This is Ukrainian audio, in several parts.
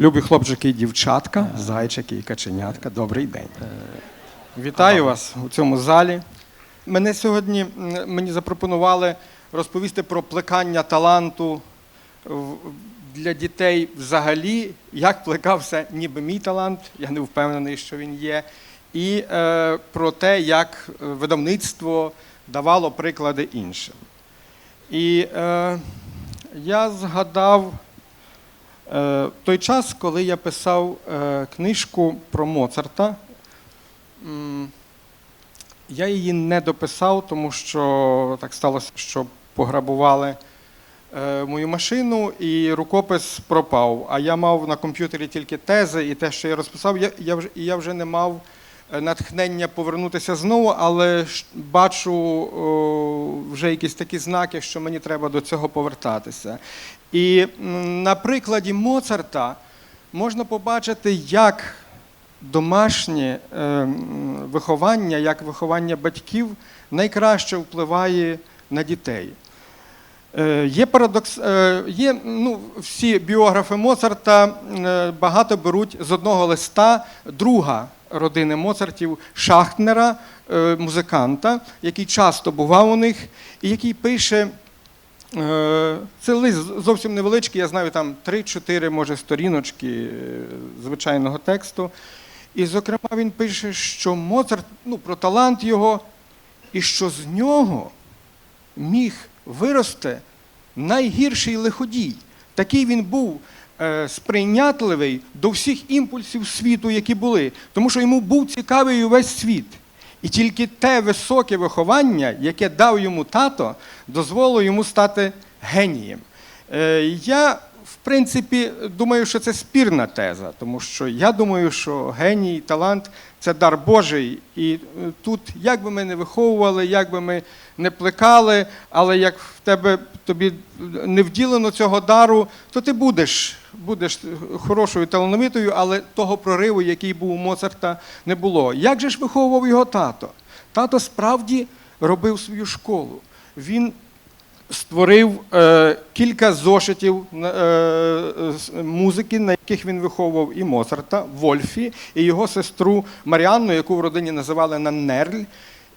Любі хлопчики і дівчатка, зайчики і каченятка, добрий день. Вітаю вас у цьому залі. Мене сьогодні мені запропонували розповісти про плекання таланту для дітей взагалі, як плекався ніби мій талант, я не впевнений, що він є, і е, про те, як е, видавництво давало приклади іншим. І е, я згадав е, той час, коли я писав е, книжку про Моцарта. Я її не дописав, тому що так сталося, що пограбували е, мою машину, і рукопис пропав. А я мав на комп'ютері тільки тези, і те, що я розписав, я, вже, і я вже не мав е, натхнення повернутися знову, але бачу вже якісь такі знаки, що мені треба до цього повертатися. І на прикладі Моцарта можна побачити, як домашнє е, виховання, як виховання батьків найкраще впливає на дітей. Е, Є парадокс, е, є, ну, всі біографи Моцарта е, багато беруть з одного листа друга родини Моцартів Шахтнера, е, музиканта, який часто бував у них, і який пише. е, Це лист зовсім невеличкий, я знаю, там 3-4, може, сторіночки е, звичайного тексту. І, зокрема, він пише, що Моцарт, ну, про талант його, і що з нього міг вирости найгірший лиходій. Такий він був сприйнятливий до всіх імпульсів світу, які були, тому що йому був цікавий увесь світ. І тільки те високе виховання, яке дав йому тато, дозволило йому стати генієм. Е, я, в принципі, думаю, що це спірна теза, тому що я думаю, що геній, талант це дар Божий. І е, тут, як би ми не виховували, як би ми не плекали, але як в тебе тобі не вділено цього дару, то ти будеш, будеш хорошою талановитою, але того прориву, який був у Моцарта, не було. Як же ж виховував його тато? Тато справді робив свою школу. Він створив е, кілька зошитів е, е, музики, на яких він виховував і Моцарта, Вольфі, і його сестру Маріанну, яку в родині називали Наннерль.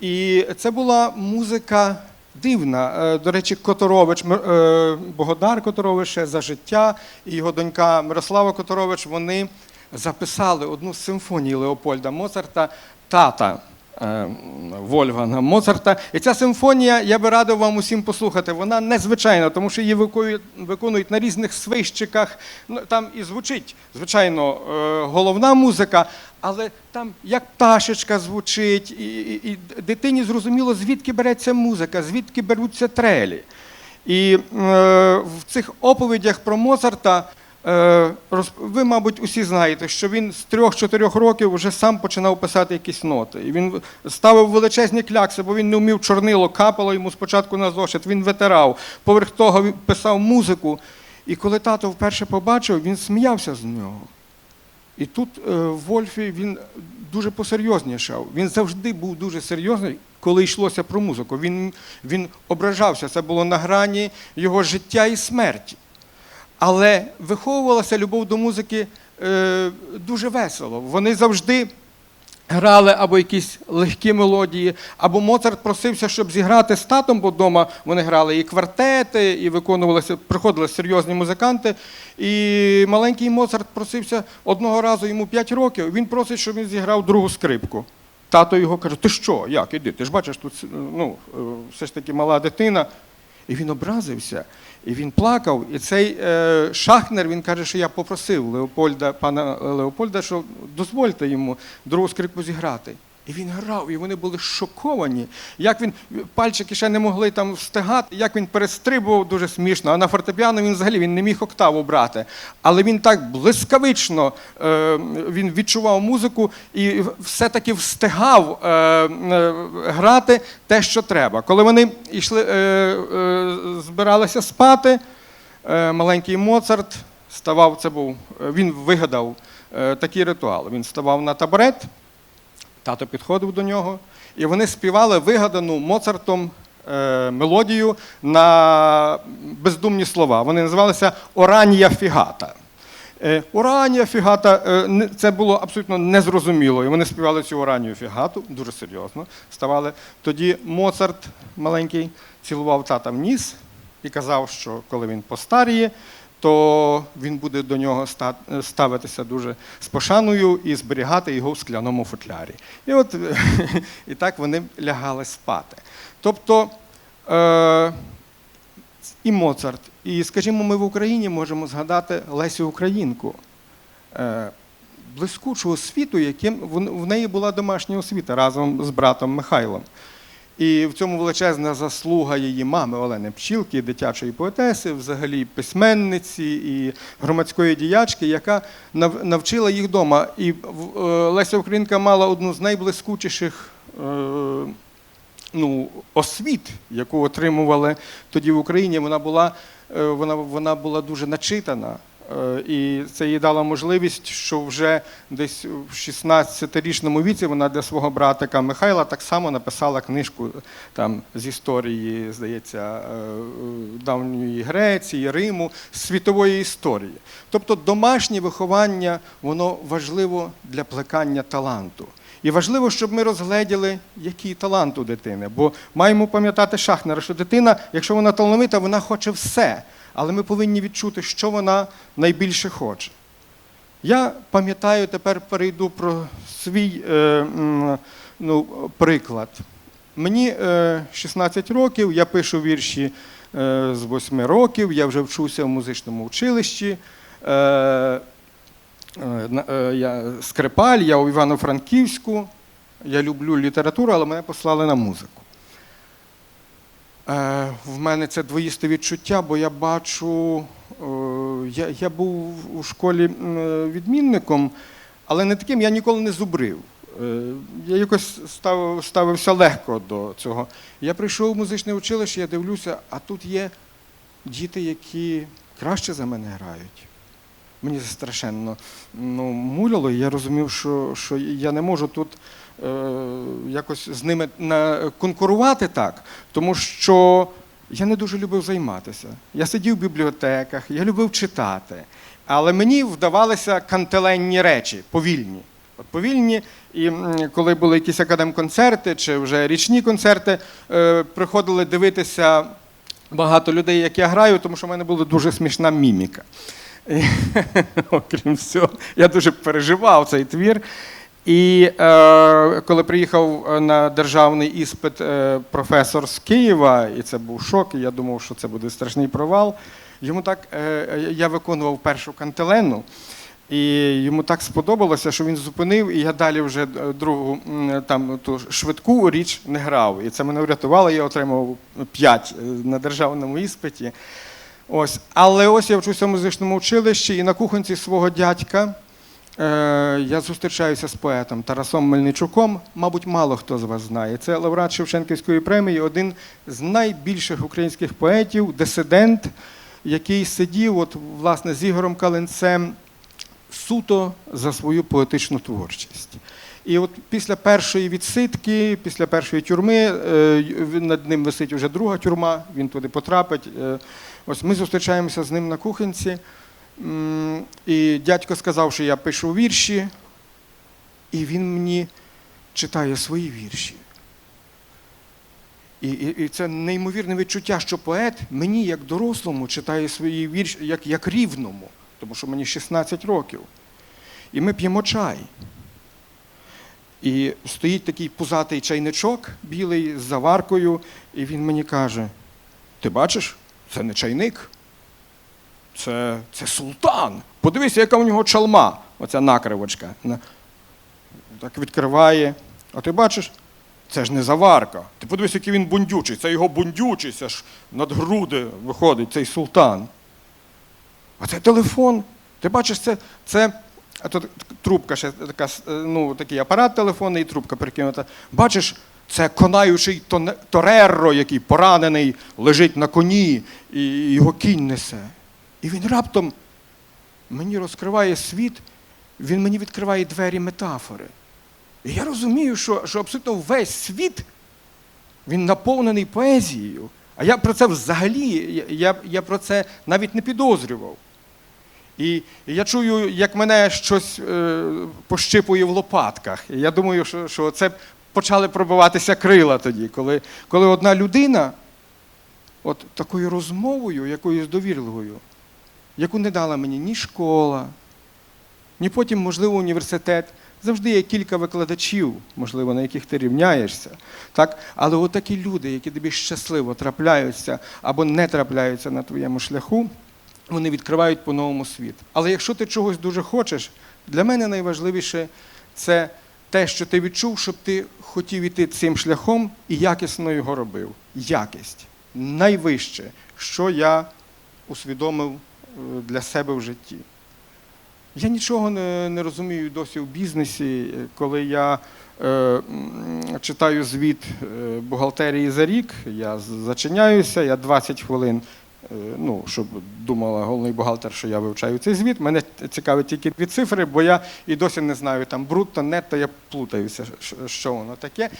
І це була музика дивна. Е, До речі, Которович, е, Богодар Которович ще за життя і його донька Мирослава Которович, вони записали одну з симфоній Леопольда Моцарта Тата. Е, Вольфганга Моцарта. І ця симфонія, я би радив вам усім послухати. Вона незвичайна, тому що її виконують, на різних свищиках. Ну, там і звучить, звичайно, е, головна музика, але там як пташечка звучить, і, і, і дитині зрозуміло, звідки береться музика, звідки беруться трелі. І е, в цих оповідях про Моцарта ви, мабуть, усі знаєте, що він з трьох-чотирьох років вже сам починав писати якісь ноти. І він ставив величезні клякси, бо він не вмів чорнило, капало йому спочатку на зошит, він витирав. Поверх того він писав музику. І коли тато вперше побачив, він сміявся з нього. І тут е, Вольфі він дуже посерйознішав. Він завжди був дуже серйозний, коли йшлося про музику. Він, він ображався, це було на грані його життя і смерті. Але виховувалася любов до музики е, дуже весело. Вони завжди грали або якісь легкі мелодії, або Моцарт просився, щоб зіграти з татом, бо вдома вони грали і квартети, і виконувалися, приходили серйозні музиканти. І маленький Моцарт просився одного разу йому 5 років. Він просить, щоб він зіграв другу скрипку. Тато його каже: Ти що? Як? Іди? Ти ж бачиш, тут ну, е, все ж таки мала дитина. І він образився, і він плакав. І цей е, Шахнер він каже, що я попросив Леопольда, пана Леопольда, що дозвольте йому другу скрипку зіграти. І він грав, і вони були шоковані. Як він пальчики ще не могли там встигати, як він перестрибував дуже смішно. А на фортепіано він взагалі він не міг октаву брати. Але він так блискавично е, він відчував музику і все-таки встигав е, е, грати те, що треба. Коли вони йшли, е, е, збиралися спати, е, маленький Моцарт ставав, це був, він вигадав е, такий ритуал. Він ставав на табурет. Тато підходив до нього, і вони співали вигадану Моцартом е, мелодію на бездумні слова. Вони називалися Оранія Фігата. Е, Уранія фігата, е, це було абсолютно незрозуміло. І вони співали цю уранію фігату дуже серйозно. Ставали. Тоді Моцарт маленький цілував тата в ніс і казав, що коли він постаріє, то він буде до нього ставитися дуже з пошаною і зберігати його в скляному футлярі. І от і так вони лягали спати. Тобто е, і Моцарт, і, скажімо, ми в Україні можемо згадати Лесю Українку, е, блискучого світу, яким в- неї була домашня освіта разом з братом Михайлом. І в цьому величезна заслуга її мами Олени Пчілки, дитячої поетеси, взагалі письменниці і громадської діячки, яка навчила їх вдома. І е, Леся Українка мала одну з найблискучіших е, ну, освіт, яку отримували тоді в Україні. Вона була, е, вона, вона була дуже начитана. Е, І це їй дало можливість, що вже десь в 16-річному віці вона для свого братика Михайла так само написала книжку там, з історії, здається, е, давньої Греції, Риму, світової історії. Тобто домашнє виховання воно важливо для плекання таланту. І важливо, щоб ми розгледіли, який талант у дитини. Бо маємо пам'ятати Шахнера, що дитина, якщо вона талановита, вона хоче все. Але ми повинні відчути, що вона найбільше хоче. Я пам'ятаю, тепер перейду про свій е, ну, приклад. Мені е, 16 років, я пишу вірші е, з 8 років, я вже вчуся в музичному училищі. Е, е, е, я скрипаль, я у Івано-Франківську. Я люблю літературу, але мене послали на музику. Е, в мене це двоїсте відчуття, бо я бачу, е, я, я був у школі відмінником, але не таким я ніколи не зубрив. Е, Я якось став, ставився легко до цього. Я прийшов в музичне училище, я дивлюся, а тут є діти, які краще за мене грають. Мені страшенно ну, муляло, і я розумів, що, що я не можу тут е, якось з ними на, конкурувати так, тому що я не дуже любив займатися. Я сидів в бібліотеках, я любив читати, але мені вдавалися кантеленні речі, повільні. От повільні, і коли були якісь академконцерти чи вже річні концерти, е, приходили дивитися багато людей, як я граю, тому що в мене була дуже смішна міміка. І, окрім всього, я дуже переживав цей твір. І е, коли приїхав на державний іспит е, професор з Києва, і це був шок, і я думав, що це буде страшний провал. Йому так е, я виконував першу кантелену, і йому так сподобалося, що він зупинив, і я далі вже е, другу там ту швидку річ не грав. І це мене врятувало. Я отримав 5 на державному іспиті. Ось. Але ось я вчуся в музичному училищі, і на кухонці свого дядька е, я зустрічаюся з поетом Тарасом Мельничуком. Мабуть, мало хто з вас знає. Це лауреат Шевченківської премії, один з найбільших українських поетів, дисидент, який сидів от, власне, з Ігорем Калинцем суто за свою поетичну творчість. І от після першої відсидки, після першої тюрми, е, над ним висить вже друга тюрма, він туди потрапить. Ось ми зустрічаємося з ним на кухонці, і дядько сказав, що я пишу вірші, і він мені читає свої вірші. І, і, і це неймовірне відчуття, що поет мені, як дорослому, читає свої вірші як, як рівному, тому що мені 16 років. І ми п'ємо чай. І стоїть такий пузатий чайничок білий з заваркою, і він мені каже: Ти бачиш, це не чайник, це, це султан. Подивися, яка у нього чалма, оця накривочка. Так відкриває. А ти бачиш, це ж не заварка. Ти подивись, який він бундючий. Це його бундючий, це ж над груди виходить цей султан. А це телефон. Ти бачиш, це, це а тут трубка ще така, е, ну, такий апарат телефонний, і трубка перекинута. Бачиш, це конаючий Торерро, який поранений, лежить на коні, і його кінь несе. І він раптом мені розкриває світ, він мені відкриває двері метафори. І я розумію, що, що абсолютно весь світ він наповнений поезією. А я про це взагалі, я, я про це навіть не підозрював. І і я чую, як мене щось е, пощипує в лопатках. І я думаю, що, що це почали пробиватися крила тоді, коли, коли одна людина, от такою розмовою, якоюсь довірливою, яку не дала мені ні школа, ні потім, можливо, університет. Завжди є кілька викладачів, можливо, на яких ти рівняєшся. Так? Але от такі люди, які тобі щасливо трапляються або не трапляються на твоєму шляху, вони відкривають по-новому світ. Але якщо ти чогось дуже хочеш, для мене найважливіше це те, що ти відчув, щоб ти хотів іти цим шляхом і якісно його робив. Якість найвище, що я усвідомив е, для себе в житті. Я нічого не, не розумію досі в бізнесі, коли я е, читаю звіт е, бухгалтерії за рік, я зачиняюся, я 20 хвилин, ну, щоб думала головний бухгалтер, що я вивчаю цей звіт. Мене цікавить тільки дві цифри, бо я і досі не знаю там брутто, нетто, я плутаюся, що- що воно таке.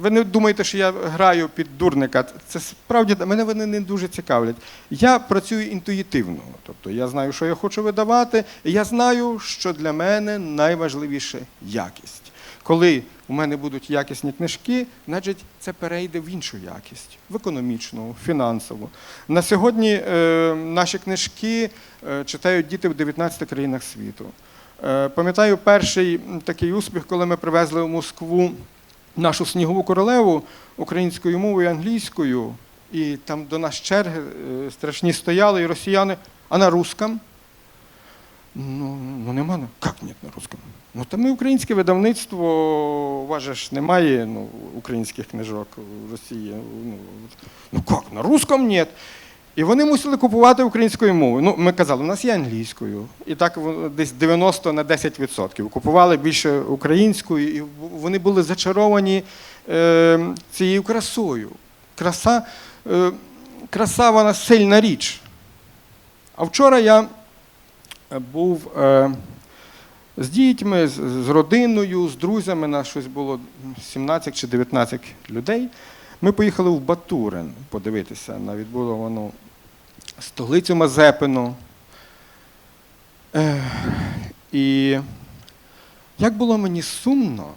Ви не думаєте, що я граю під дурника. Це справді мене вони не дуже цікавлять. Я працюю інтуїтивно. Тобто я знаю, що я хочу видавати, і я знаю, що для мене найважливіше якість. Коли у мене будуть якісні книжки, значить це перейде в іншу якість, в економічну, фінансову. На сьогодні е, наші книжки е, читають діти в 19 країнах світу. Е, пам'ятаю перший такий успіх, коли ми привезли в Москву нашу снігову королеву українською мовою англійською, і там до нас черги е, страшні стояли, і росіяни, а на русском? Ну, ну нема. Як ні на русском? Ну, там ми українське видавництво, у немає ну, українських книжок в Росії. Ну, ну як, на русском ні. І вони мусили купувати українською мовою. Ну, ми казали, у нас є англійською. І так десь 90 на 10%. Купували більше українською, і вони були зачаровані е, цією красою. Краса, е, краса вона сильна річ. А вчора я був е, з дітьми, з, родиною, з друзями, нас щось було 17 чи 19 людей. Ми поїхали в Батурин подивитися на відбудовану столицю Мазепину. І як було мені сумно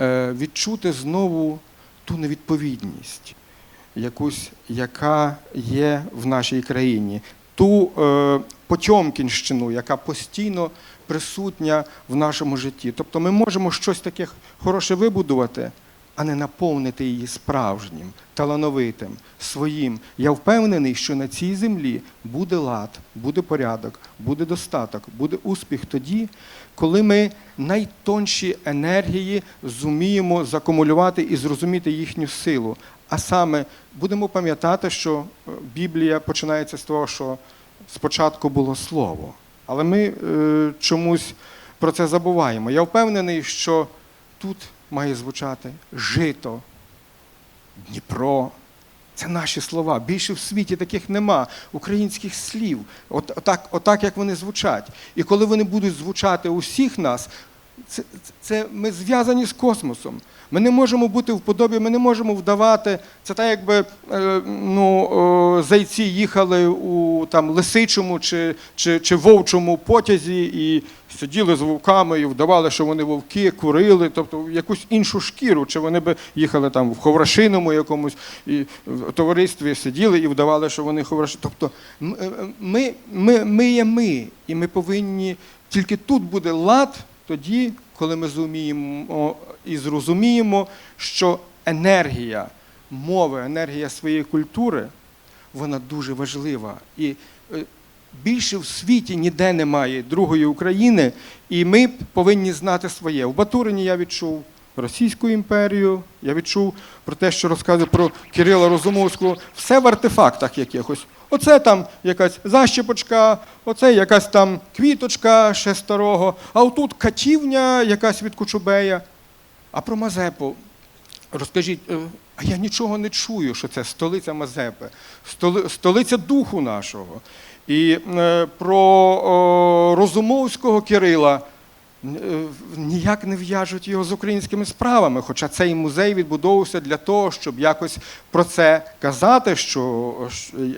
е, відчути знову ту невідповідність, якусь, яка є в нашій країні, ту е, Потьомкінщину, яка постійно присутня в нашому житті. Тобто ми можемо щось таке хороше вибудувати, а не наповнити її справжнім, талановитим, своїм. Я впевнений, що на цій землі буде лад, буде порядок, буде достаток, буде успіх тоді, коли ми найтонші енергії зуміємо закумулювати і зрозуміти їхню силу. А саме будемо пам'ятати, що е, Біблія починається з того, що спочатку було слово. Але ми е, чомусь про це забуваємо. Я впевнений, що тут має звучати жито, Дніпро. Це наші слова. Більше в світі таких нема українських слів. От, отак, отак, як вони звучать. І коли вони будуть звучати у всіх нас, це, це ми зв'язані з космосом. Ми не можемо бути в подобі, ми не можемо вдавати. Це так, якби е, ну, зайці їхали у там, лисичому чи, чи, чи вовчому потязі і сиділи з вовками і вдавали, що вони вовки, курили, тобто в якусь іншу шкіру, чи вони би їхали там в ховрашиному якомусь і в товаристві сиділи і вдавали, що вони ховраши. Тобто е, ми, ми, ми є ми, і ми повинні тільки тут буде лад тоді, коли ми зуміємо і зрозуміємо, що енергія мови, енергія своєї культури, вона дуже важлива. І е, більше в світі ніде немає другої України, і ми повинні знати своє. В Батурині я відчув Російську імперію, я відчув про те, що розказує про Кирила Розумовського, все в артефактах якихось. Оце там якась защіпочка, оце якась там квіточка ще старого, а отут катівня якась від Кучубея. А про Мазепу розкажіть, е, а я нічого не чую, що це столиця Мазепи, столи- столиця духу нашого. І е, про о, Розумовського Кирила ніяк не в'яжуть його з українськими справами. Хоча цей музей відбудовувався для того, щоб якось про це казати, що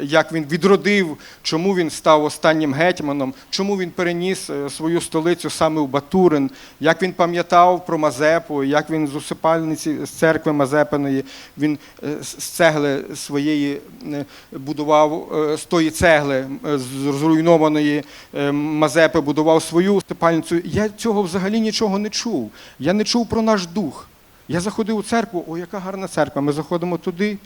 як він відродив, чому він став останнім гетьманом, чому він переніс е, свою столицю саме в Батурин, як він пам'ятав про Мазепу, як він з усипальниці з церкви Мазепиної, він е, з цегли своєї е, будував е, з тої цегли е, з зруйнованої е, Мазепи, будував свою усипальницю. Я цього взагалі нічого не чув. Я не чув про наш дух. Я заходив у церкву, о, яка гарна церква. Ми заходимо туди,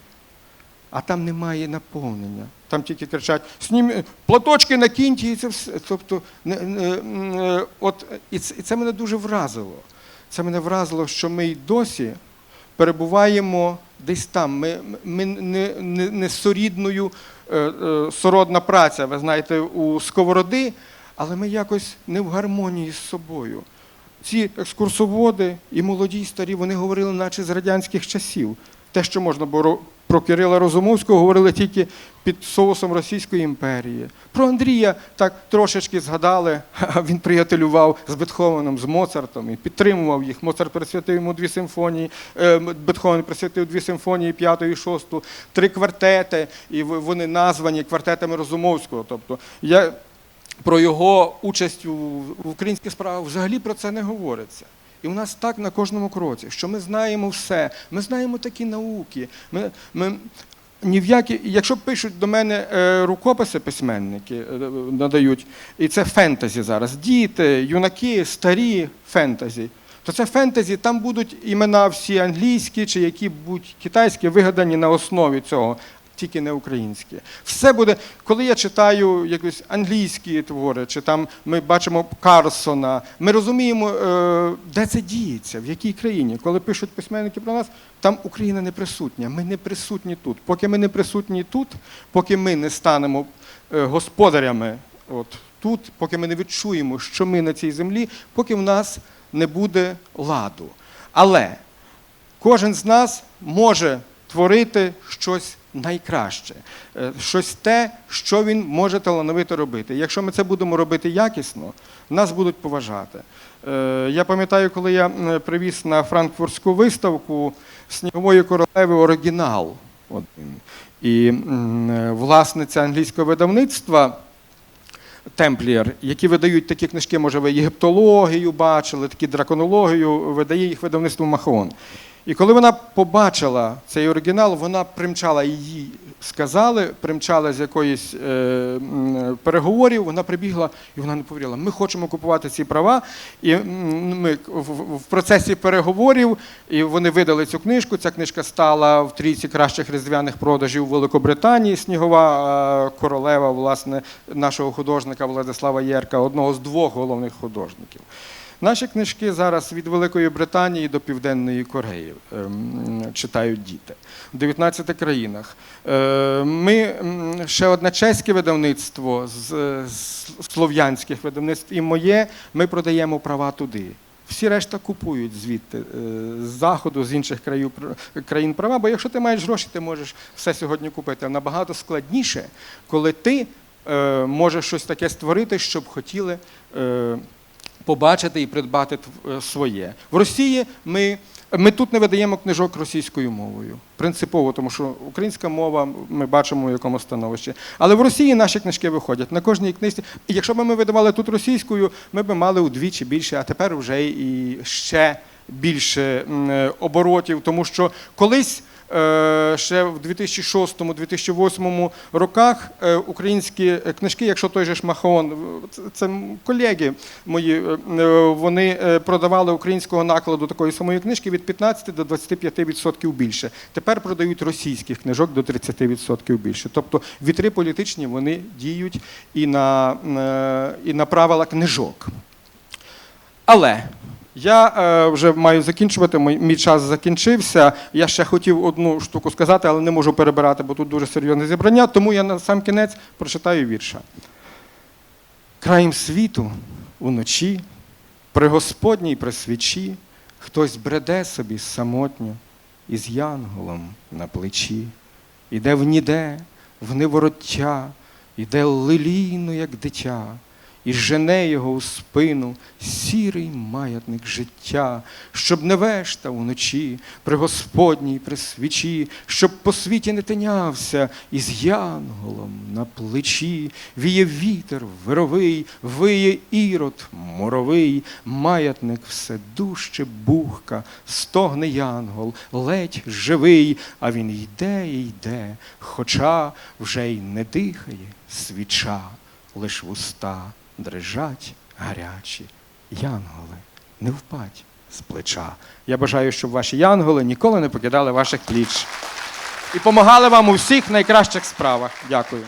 а там немає наповнення. Там тільки кричать: Снім... платочки накиньте, і це все. Тобто, не, не, е, от, і, це, і це мене дуже вразило. Це мене вразило, що ми й досі перебуваємо десь там. Ми, ми не, не, не сорідною е, е, сородна праця, ви знаєте, у сковороди, але ми якось не в гармонії з собою. Ці екскурсоводи і молоді, і старі, вони говорили, наче з радянських часів. Те, що можна було про Кирила Розумовського, говорили тільки під соусом Російської імперії. Про Андрія так трошечки згадали, він приятелював з Бетховеном, з Моцартом і підтримував їх. Моцарт присвятив йому дві симфонії, е, Бетховен присвятив дві симфонії, п'яту і шосту, три квартети, і вони названі квартетами Розумовського. Тобто я про його участь у, українських справах взагалі про це не говориться. І у нас так на кожному кроці, що ми знаємо все, ми знаємо такі науки. Ми, ми, ні в які, якщо пишуть до мене е, рукописи письменники, е, надають, і це фентезі зараз, діти, юнаки, старі фентезі, то це фентезі, там будуть імена всі англійські чи які будь китайські, вигадані на основі цього тільки не українські. Все буде, коли я читаю якісь англійські твори, чи там ми бачимо Карлсона, ми розуміємо, е, де це діється, в якій країні. Коли пишуть письменники про нас, там Україна не присутня. Ми не присутні тут. Поки ми не присутні тут, поки ми не станемо е, господарями от тут, поки ми не відчуємо, що ми на цій землі, поки в нас не буде ладу. Але кожен з нас може творити щось найкраще, е, щось те, що він може талановито робити. Якщо ми це будемо робити якісно, нас будуть поважати. Е, Я пам'ятаю, коли я привіз на франкфуртську виставку снігової королеви оригінал. один. І е, власниця англійського видавництва. Темплієр, які видають такі книжки, може, ви єгиптологію бачили, такі драконологію, видає їх видавництво Махон. І коли вона побачила цей оригінал, вона примчала її, сказали, примчала з якоїсь е, переговорів, вона прибігла і вона не повірила. Ми хочемо купувати ці права. І ми в, в- процесі переговорів і вони видали цю книжку. Ця книжка стала в трійці кращих різдвяних продажів Великобританії. Снігова е, королева, власне, нашого художника Владислава Єрка, одного з двох головних художників. Наші книжки зараз від Великої Британії до Південної Кореї ем, читають діти в 19 країнах. Е, Ми ще одне чеське видавництво з, слов'янських видавництв і моє. Ми продаємо права туди. Всі решта купують звідти е, з заходу, з інших країв, країн права. Бо якщо ти маєш гроші, ти можеш все сьогодні купити. Набагато складніше, коли ти е, можеш щось таке створити, щоб хотіли. Побачити і придбати е, своє. В Росії ми, ми тут не видаємо книжок російською мовою. Принципово, тому що українська мова ми бачимо в якому становищі. Але в Росії наші книжки виходять на кожній книжці. І якщо б ми видавали тут російською, ми б мали удвічі більше, а тепер вже і ще більше е, оборотів, тому що колись. Е, Ще в 2006-2008 роках е, українські е, книжки, якщо той же ж Махон, е, це- колеги мої, вони продавали українського накладу такої самої книжки від 15 до 25% більше. Тепер продають російських книжок до 30% більше. Тобто вітри політичні вони діють і на, і на правила книжок. Але я е, вже маю закінчувати. Мій, мій час закінчився. Я ще хотів одну штуку сказати, але не можу перебирати, бо тут дуже серйозне зібрання. Тому я на сам кінець прочитаю вірша. Краєм світу уночі, при Господній при свічі, хтось бреде собі самотньо із янголом на плечі, іде в ніде, в невороття, іде лилійно, як дитя, і жене його у спину сірий маятник життя, щоб не вешта уночі при Господній при свічі, щоб по світі не тинявся із янголом на плечі, віє вітер вировий, виє ірод моровий, маятник все дужче бухка, стогне янгол, ледь живий, а він йде і йде, хоча вже й не дихає свіча, лиш вуста дрижать гарячі. Янголи, не впадь з плеча. Я бажаю, щоб ваші янголи ніколи не покидали ваших пліч і помагали вам у всіх найкращих справах. Дякую.